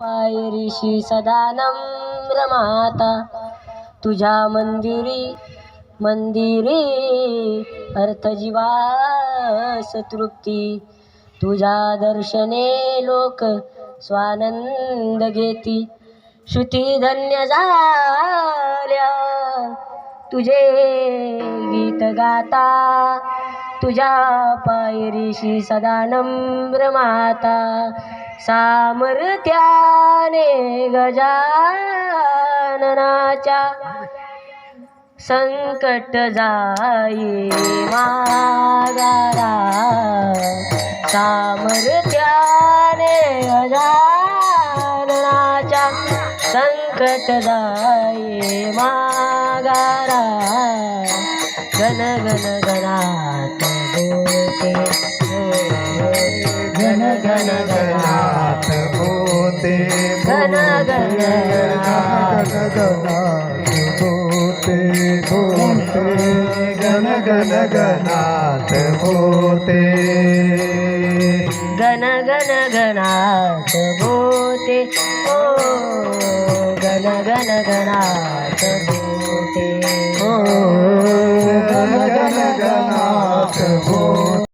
पायरीशी सदा नम्र माता तुझ्या मंदिरी मंदिरी अर्थजीवास तृप्ती. तुझ्या दर्शने लोक स्वानंद घेती. श्रुती धन्य झाल्या तुझे गीत गाता. तुझ्या पायरीशी सदा नम्र माता सामर्थ्याने गजाननाच्या संकट जाई मागारा सामर्थ्याने गजाननाच्या संकट जाई मागारा गण गण गणात बोलते गण गण गणात होते गण गण गण गण गणात होते गण गण गणात होते गण गण गणात बोते ओ गण गण गणात बोते हो गण गण गणात